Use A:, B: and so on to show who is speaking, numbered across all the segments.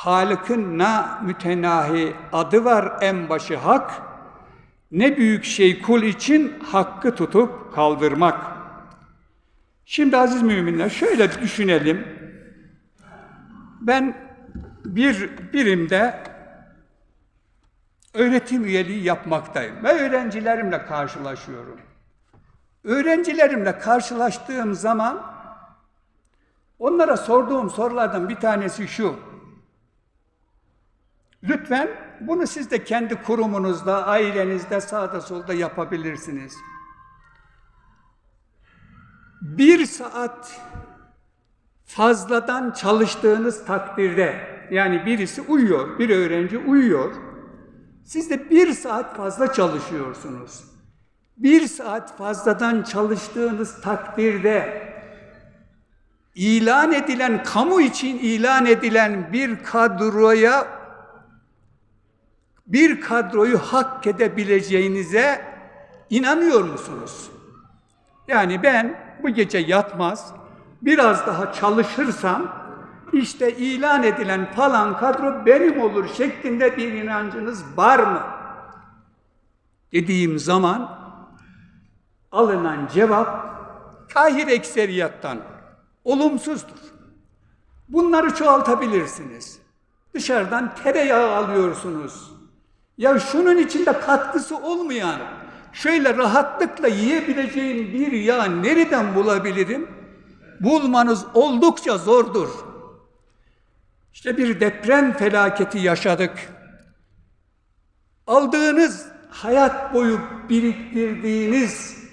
A: Halık'ın na mütenahi adı var en başı hak. Ne büyük şey kul için hakkı tutup kaldırmak. Şimdi aziz müminler şöyle düşünelim. Ben bir birimde öğretim üyeliği yapmaktayım ve öğrencilerimle karşılaşıyorum. Öğrencilerimle karşılaştığım zaman onlara sorduğum sorulardan bir tanesi şu. Lütfen bunu siz de kendi kurumunuzda, ailenizde, sağda solda yapabilirsiniz. Bir saat fazladan çalıştığınız takdirde, yani birisi uyuyor, bir öğrenci uyuyor, siz de bir saat fazla çalışıyorsunuz. Bir saat fazladan çalıştığınız takdirde ilan edilen, kamu için ilan edilen bir kadroya bir kadroyu hak edebileceğinize inanıyor musunuz? Yani ben bu gece yatmaz, biraz daha çalışırsam işte ilan edilen falan kadro benim olur şeklinde bir inancınız var mı? Dediğim zaman alınan cevap kahir ekseriyattan olumsuzdur. Bunları çoğaltabilirsiniz. Dışarıdan tereyağı alıyorsunuz. Ya şunun içinde katkısı olmayan, şöyle rahatlıkla yiyebileceğim bir yağ nereden bulabilirim? Bulmanız oldukça zordur. İşte bir deprem felaketi yaşadık. Aldığınız hayat boyu biriktirdiğiniz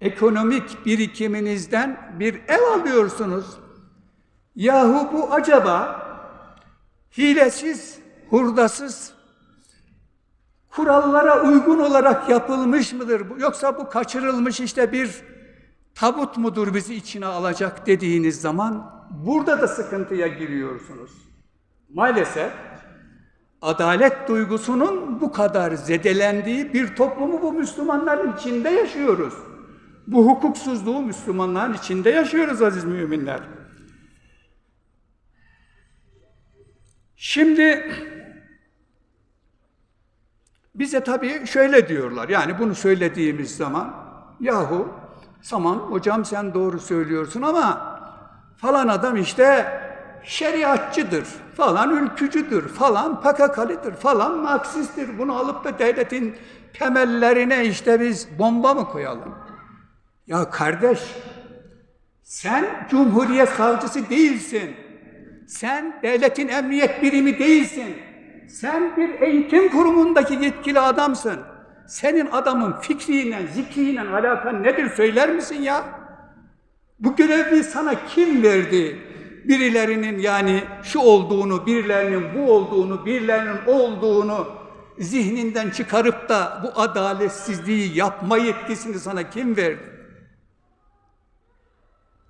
A: ekonomik birikiminizden bir ev alıyorsunuz. Yahu bu acaba hilesiz, hurdasız, kurallara uygun olarak yapılmış mıdır? Yoksa bu kaçırılmış işte bir tabut mudur bizi içine alacak dediğiniz zaman burada da sıkıntıya giriyorsunuz. Maalesef adalet duygusunun bu kadar zedelendiği bir toplumu bu Müslümanların içinde yaşıyoruz. Bu hukuksuzluğu Müslümanların içinde yaşıyoruz aziz müminler. Şimdi bize tabii şöyle diyorlar. Yani bunu söylediğimiz zaman yahu tamam hocam sen doğru söylüyorsun ama falan adam işte şeriatçıdır, falan ülkücüdür, falan PKK'lıdır, falan Marksisttir. Bunu alıp da devletin temellerine işte biz bomba mı koyalım? Ya kardeş, sen Cumhuriyet Savcısı değilsin. Sen devletin emniyet birimi değilsin. Sen bir eğitim kurumundaki yetkili adamsın. Senin adamın fikriyle, zikriyle alakan nedir söyler misin ya? Bu görevi sana kim verdi? Birilerinin yani şu olduğunu, birilerinin bu olduğunu, birilerinin olduğunu zihninden çıkarıp da bu adaletsizliği yapma yetkisini sana kim verdi?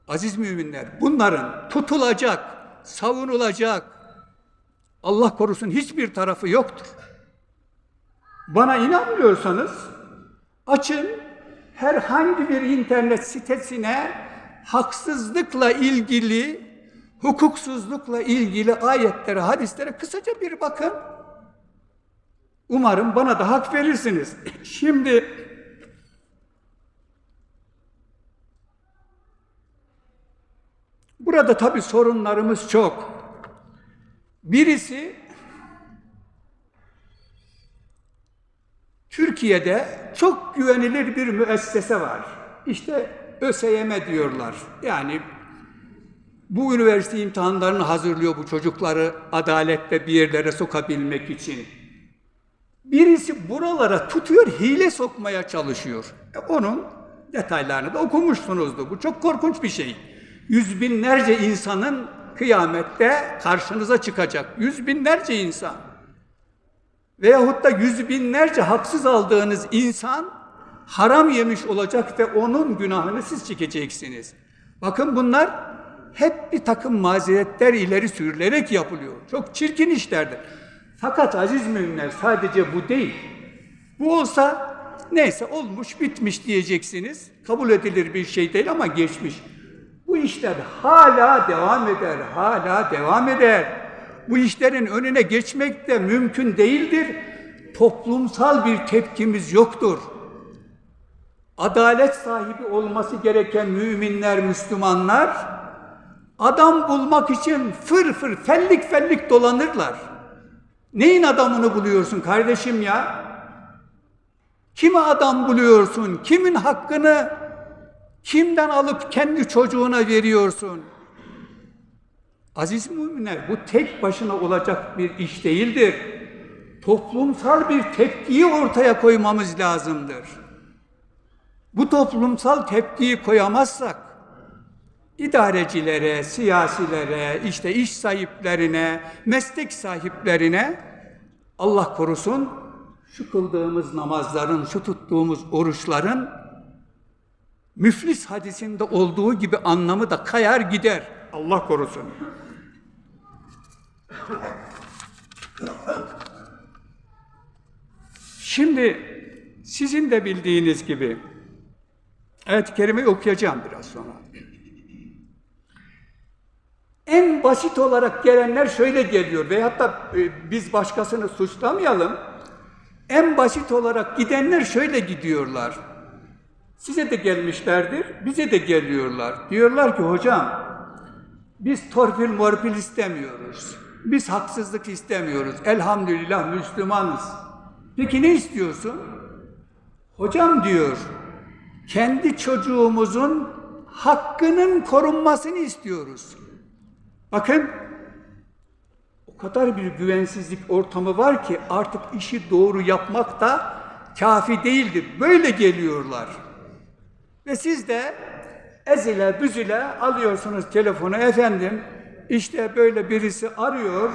A: Aziz müminler, bunların tutulacak, savunulacak, Allah korusun hiçbir tarafı yoktur. Bana inanmıyorsanız açın herhangi bir internet sitesine haksızlıkla ilgili, hukuksuzlukla ilgili ayetlere, hadislere kısaca bir bakın. Umarım bana da hak verirsiniz. Şimdi burada tabii sorunlarımız çok. Birisi Türkiye'de çok güvenilir bir müessese var. İşte ÖSYM diyorlar. Yani bu üniversite imtihanlarını hazırlıyor bu çocukları adaletle bir yerlere sokabilmek için. Birisi buralara tutuyor, hile sokmaya çalışıyor. E onun detaylarını da okumuşsunuzdur. Bu çok korkunç bir şey. Yüz binlerce insanın kıyamette karşınıza çıkacak. Yüz binlerce insan. Veyahut da yüz binlerce haksız aldığınız insan haram yemiş olacak ve onun günahını siz çekeceksiniz. Bakın bunlar hep bir takım mazeretler ileri sürülerek yapılıyor. Çok çirkin işlerdir. Fakat aziz müminler sadece bu değil. Bu olsa neyse olmuş bitmiş diyeceksiniz. Kabul edilir bir şey değil ama geçmiş. Bu işler hala devam eder, hala devam eder. bu işlerin önüne geçmek de mümkün değildir. Toplumsal bir tepkimiz yoktur. Adalet sahibi olması gereken müminler, Müslümanlar adam bulmak için fır fır fellik fellik dolanırlar. Neyin adamını buluyorsun kardeşim ya? Kime adam buluyorsun? Kimin hakkını kimden alıp kendi çocuğuna veriyorsun? Aziz müminler bu tek başına olacak bir iş değildir. Toplumsal bir tepkiyi ortaya koymamız lazımdır. Bu toplumsal tepkiyi koyamazsak idarecilere, siyasilere, işte iş sahiplerine, meslek sahiplerine Allah korusun şu kıldığımız namazların, şu tuttuğumuz oruçların müflis hadisinde olduğu gibi anlamı da kayar gider. Allah korusun. Şimdi sizin de bildiğiniz gibi ayet-i kerimeyi okuyacağım biraz sonra. En basit olarak gelenler şöyle geliyor veyahut da e, biz başkasını suçlamayalım. En basit olarak gidenler şöyle gidiyorlar. Size de gelmişlerdir, bize de geliyorlar. Diyorlar ki hocam, biz torpil morpil istemiyoruz. Biz haksızlık istemiyoruz. Elhamdülillah Müslümanız. Peki ne istiyorsun? Hocam diyor, kendi çocuğumuzun hakkının korunmasını istiyoruz. Bakın, o kadar bir güvensizlik ortamı var ki artık işi doğru yapmak da kafi değildir. Böyle geliyorlar. Ve siz de ezile büzüle alıyorsunuz telefonu efendim. İşte böyle birisi arıyor.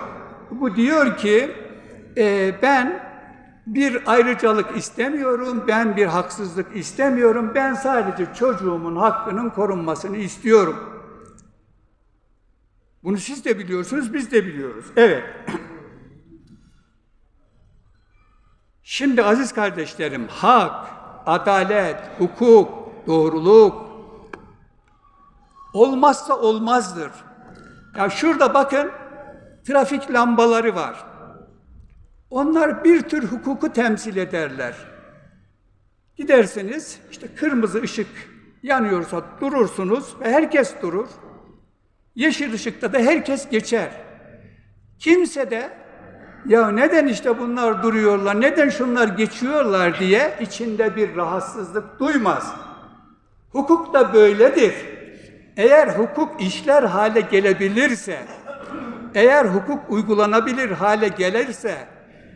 A: Bu diyor ki e, ben bir ayrıcalık istemiyorum, ben bir haksızlık istemiyorum. Ben sadece çocuğumun hakkının korunmasını istiyorum. Bunu siz de biliyorsunuz, biz de biliyoruz. Evet. Şimdi aziz kardeşlerim, hak, adalet, hukuk, doğruluk olmazsa olmazdır. Ya şurada bakın, trafik lambaları var. Onlar bir tür hukuku temsil ederler. Gidersiniz, işte kırmızı ışık yanıyorsa durursunuz ve herkes durur. Yeşil ışıkta da herkes geçer. Kimse de ya neden işte bunlar duruyorlar, neden şunlar geçiyorlar diye içinde bir rahatsızlık duymaz. Hukuk da böyledir. Eğer hukuk işler hale gelebilirse, eğer hukuk uygulanabilir hale gelirse,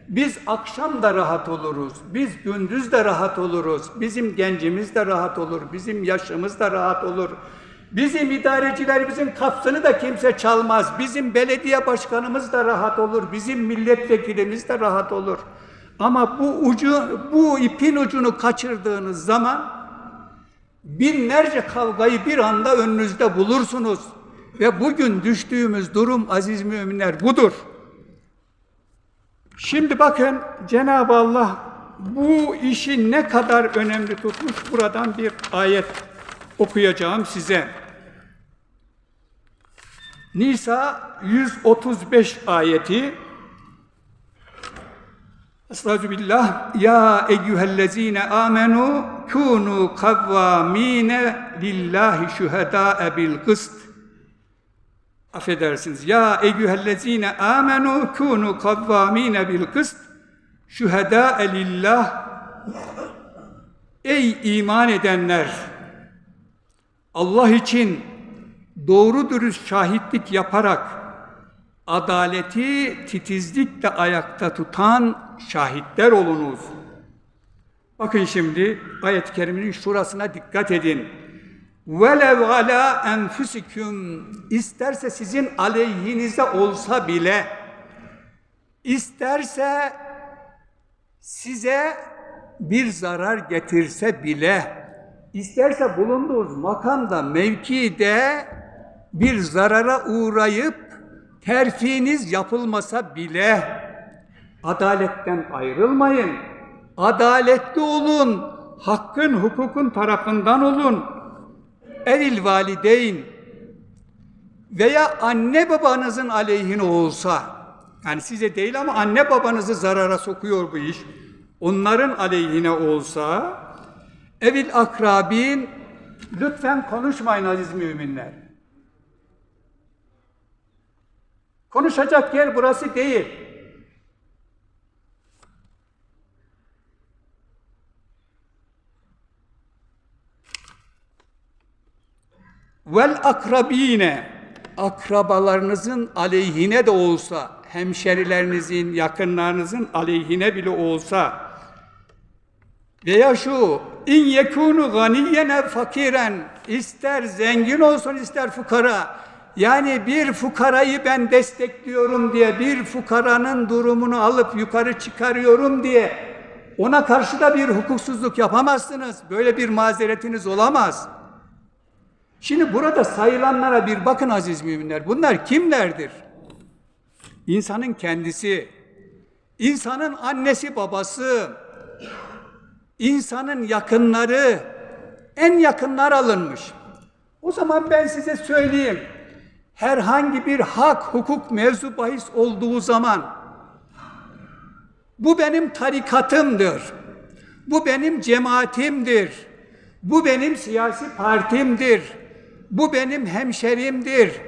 A: biz akşam da rahat oluruz, biz gündüz de rahat oluruz, bizim gencimiz de rahat olur, bizim yaşımız da rahat olur. Bizim idarecilerimizin kapsını da kimse çalmaz. Bizim belediye başkanımız da rahat olur. Bizim milletvekilimiz de rahat olur. Ama bu ucu, bu ipin ucunu kaçırdığınız zaman binlerce kavgayı bir anda önünüzde bulursunuz. Ve bugün düştüğümüz durum aziz müminler budur. Şimdi bakın Cenab-ı Allah bu işi ne kadar önemli tutmuş buradan bir ayet okuyacağım size. Nisa 135 ayeti Estağfirullah ya eyyühellezine amenu kunu kavvamine lillahi şuhedâe bil kıst affedersiniz. Ya eyyühellezine amenu kunu kavvamine bil kıst şuhedâe lillah ey iman edenler! Allah için doğru dürüst şahitlik yaparak adaleti titizlikle ayakta tutan şahitler olunuz. Bakın şimdi ayet-i kerimenin şurasına dikkat edin. Velev ala enfusikum isterse sizin aleyhinize olsa bile isterse size bir zarar getirse bile isterse bulunduğunuz makamda, mevkide bir zarara uğrayıp terfiniz yapılmasa bile adaletten ayrılmayın. Adaletli olun. Hakkın, hukukun tarafından olun. Evil valideyn veya anne babanızın aleyhine olsa Yani size değil ama anne babanızı zarara sokuyor bu iş. Onların aleyhine olsa evil akrabin lütfen konuşmayın aziz müminler. Konuşacak yer burası değil. Vel akrabine akrabalarınızın aleyhine de olsa, hemşerilerinizin, yakınlarınızın aleyhine bile olsa veya şu in yekunu ganiyene fakiren ister zengin olsun ister fukara yani bir fukarayı ben destekliyorum diye bir fukaranın durumunu alıp yukarı çıkarıyorum diye ona karşı da bir hukuksuzluk yapamazsınız. Böyle bir mazeretiniz olamaz. Şimdi burada sayılanlara bir bakın aziz müminler. Bunlar kimlerdir? İnsanın kendisi, insanın annesi babası, insanın yakınları, en yakınlar alınmış. O zaman ben size söyleyeyim. Herhangi bir hak, hukuk mevzu bahis olduğu zaman bu benim tarikatımdır. Bu benim cemaatimdir. Bu benim siyasi partimdir. Bu benim hemşerimdir.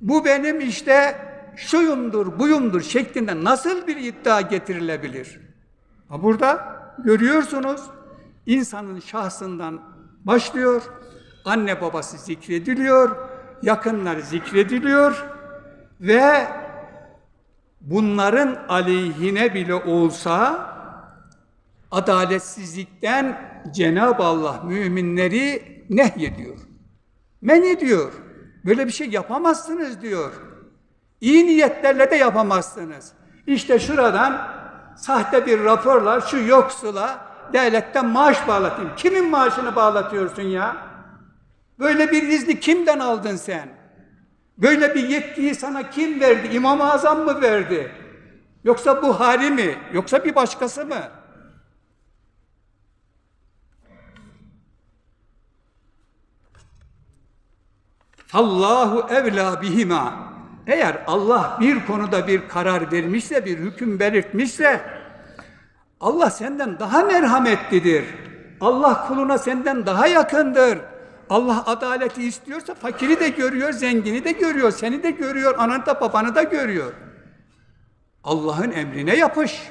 A: Bu benim işte şuyumdur, buyumdur şeklinde nasıl bir iddia getirilebilir? Ha burada görüyorsunuz insanın şahsından başlıyor. Anne babası zikrediliyor, yakınlar zikrediliyor ve bunların aleyhine bile olsa adaletsizlikten Cenab-ı Allah müminleri nehyediyor. Men ediyor. Böyle bir şey yapamazsınız diyor. İyi niyetlerle de yapamazsınız. İşte şuradan sahte bir raporla şu yoksula devletten maaş bağlatayım. Kimin maaşını bağlatıyorsun ya? Böyle bir izni kimden aldın sen? Böyle bir yetkiyi sana kim verdi? İmam-ı Azam mı verdi? Yoksa Buhari mi? Yoksa bir başkası mı? Allahu evla bihima. Eğer Allah bir konuda bir karar vermişse, bir hüküm belirtmişse Allah senden daha merhametlidir. Allah kuluna senden daha yakındır. Allah adaleti istiyorsa fakiri de görüyor, zengini de görüyor, seni de görüyor, ananı da babanı da görüyor. Allah'ın emrine yapış.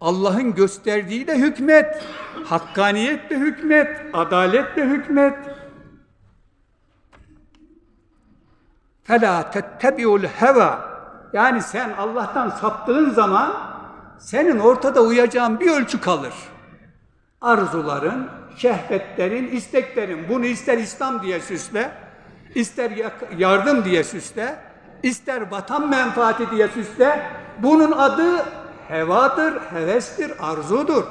A: Allah'ın gösterdiğiyle hükmet. Hakkaniyetle hükmet, adaletle hükmet. فَلَا تَتَّبِعُ heva. Yani sen Allah'tan saptığın zaman senin ortada uyacağın bir ölçü kalır. Arzuların, şehvetlerin, isteklerin. Bunu ister İslam diye süsle, ister yardım diye süsle, ister vatan menfaati diye süsle. Bunun adı hevadır, hevestir, arzudur.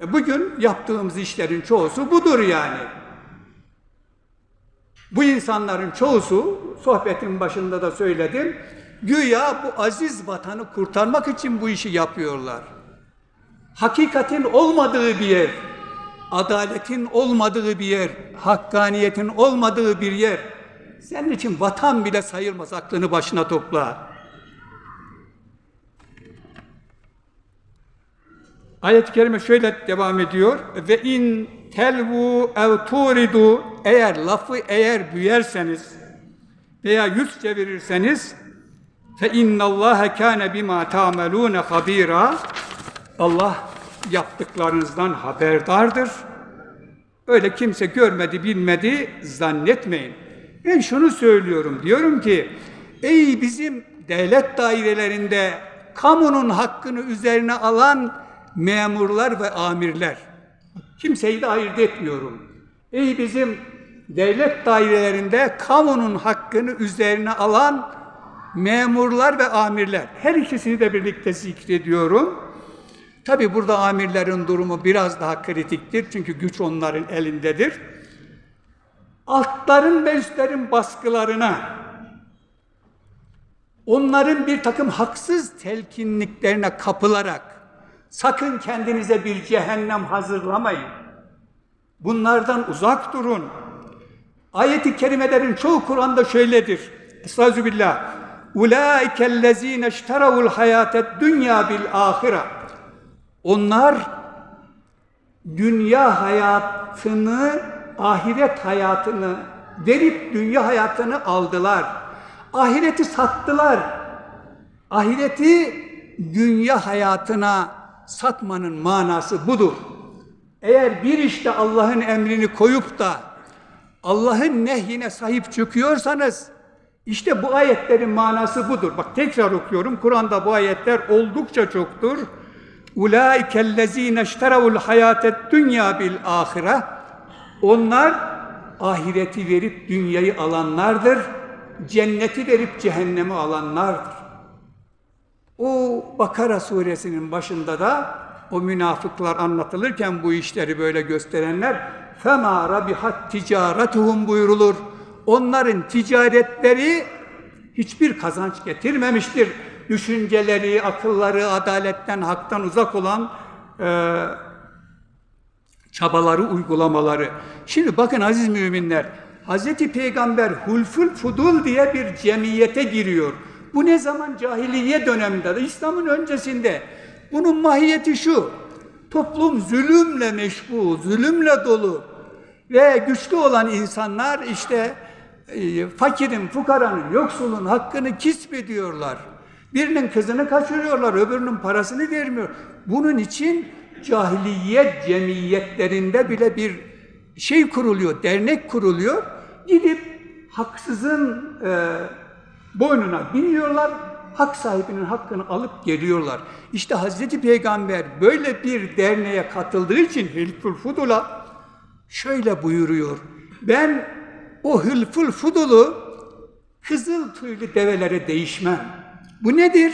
A: E bugün yaptığımız işlerin çoğusu budur yani. Bu insanların çoğusu, sohbetin başında da söyledim, güya bu aziz vatanı kurtarmak için bu işi yapıyorlar. Hakikatin olmadığı bir yer, adaletin olmadığı bir yer, hakkaniyetin olmadığı bir yer, senin için vatan bile sayılmaz aklını başına topla. Ayet-i kerime şöyle devam ediyor. Ve in telvu ev turidu eğer lafı eğer büyerseniz veya yüz çevirirseniz fe innallâhe kâne bimâ ta'melûne habîrâ Allah yaptıklarınızdan haberdardır. Öyle kimse görmedi, bilmedi zannetmeyin. Ben şunu söylüyorum, diyorum ki ey bizim devlet dairelerinde kamunun hakkını üzerine alan memurlar ve amirler. Kimseyi de ayırt etmiyorum. Ey bizim devlet dairelerinde kamunun hakkını üzerine alan memurlar ve amirler. Her ikisini de birlikte zikrediyorum. Tabi burada amirlerin durumu biraz daha kritiktir. Çünkü güç onların elindedir. Altların ve üstlerin baskılarına, onların bir takım haksız telkinliklerine kapılarak, sakın kendinize bir cehennem hazırlamayın. Bunlardan uzak durun. Ayet-i kerimelerin çoğu Kur'an'da şöyledir. Estağfirullah. Ulaikellezine işteravul hayatet dünya bil ahire. Onlar dünya hayatını, ahiret hayatını verip dünya hayatını aldılar. Ahireti sattılar. Ahireti dünya hayatına satmanın manası budur. Eğer bir işte Allah'ın emrini koyup da Allah'ın nehyine sahip çıkıyorsanız işte bu ayetlerin manası budur. Bak tekrar okuyorum. Kur'an'da bu ayetler oldukça çoktur. Ulaikellezine işteravul hayatet dünya bil ahire. Onlar ahireti verip dünyayı alanlardır. Cenneti verip cehennemi alanlardır. O Bakara suresinin başında da o münafıklar anlatılırken bu işleri böyle gösterenler fema rabihat ticaretuhum buyurulur. Onların ticaretleri hiçbir kazanç getirmemiştir. Düşünceleri, akılları, adaletten, haktan uzak olan e, çabaları, uygulamaları. Şimdi bakın aziz müminler, Hazreti Peygamber Hulful Fudul diye bir cemiyete giriyor. Bu ne zaman cahiliye döneminde, de, İslam'ın öncesinde. Bunun mahiyeti şu, toplum zulümle meşbu, zulümle dolu ve güçlü olan insanlar işte e, fakirin, fukaranın, yoksulun hakkını kisp ediyorlar. Birinin kızını kaçırıyorlar, öbürünün parasını vermiyor. Bunun için cahiliyet cemiyetlerinde bile bir şey kuruluyor, dernek kuruluyor. Gidip haksızın e, boynuna biniyorlar, hak sahibinin hakkını alıp geliyorlar. İşte Hazreti Peygamber böyle bir derneğe katıldığı için Hilful Fudul'a şöyle buyuruyor. Ben o Hilful Fudul'u kızıl tüylü develere değişmem. Bu nedir?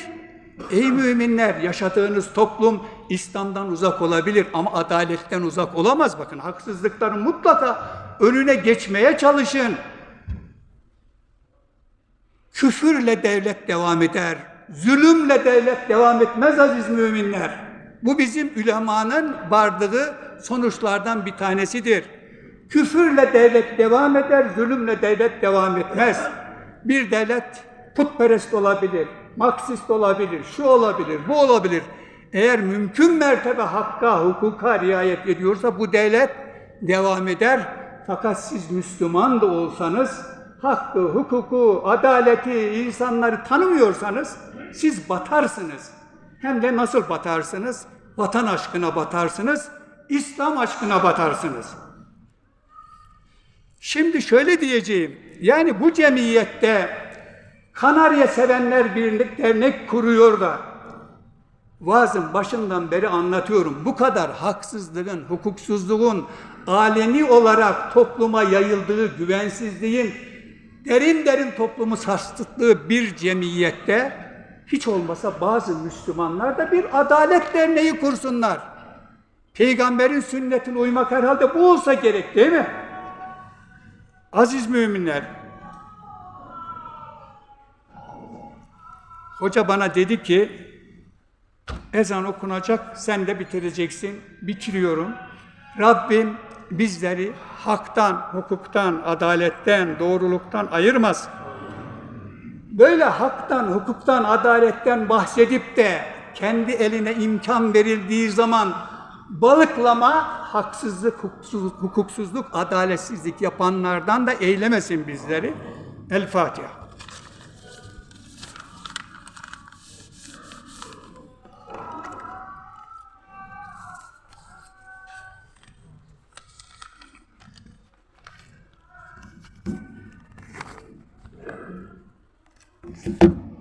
A: Ey müminler yaşadığınız toplum İslam'dan uzak olabilir ama adaletten uzak olamaz. Bakın haksızlıkların mutlaka önüne geçmeye çalışın. Küfürle devlet devam eder. Zulümle devlet devam etmez aziz müminler. Bu bizim ülemanın vardığı sonuçlardan bir tanesidir. Küfürle devlet devam eder, zulümle devlet devam etmez. Bir devlet putperest olabilir, Marksist olabilir, şu olabilir, bu olabilir. Eğer mümkün mertebe hakka, hukuka riayet ediyorsa bu devlet devam eder. Fakat siz Müslüman da olsanız hakkı, hukuku, adaleti, insanları tanımıyorsanız siz batarsınız. Hem de nasıl batarsınız? Vatan aşkına batarsınız, İslam aşkına batarsınız. Şimdi şöyle diyeceğim. Yani bu cemiyette Kanarya sevenler birlik dernek kuruyor da vaazın başından beri anlatıyorum. Bu kadar haksızlığın, hukuksuzluğun aleni olarak topluma yayıldığı güvensizliğin derin derin toplumu sarstıklığı bir cemiyette hiç olmasa bazı Müslümanlar da bir adalet derneği kursunlar. Peygamberin sünnetine uymak herhalde bu olsa gerek değil mi? Aziz müminler, hoca bana dedi ki, ezan okunacak, sen de bitireceksin. Bitiriyorum. Rabbim bizleri haktan, hukuktan, adaletten, doğruluktan ayırmaz. Böyle haktan, hukuktan, adaletten bahsedip de kendi eline imkan verildiği zaman balıklama, haksızlık, hukuksuzluk, adaletsizlik yapanlardan da eylemesin bizleri. El Fatiha. Thank you.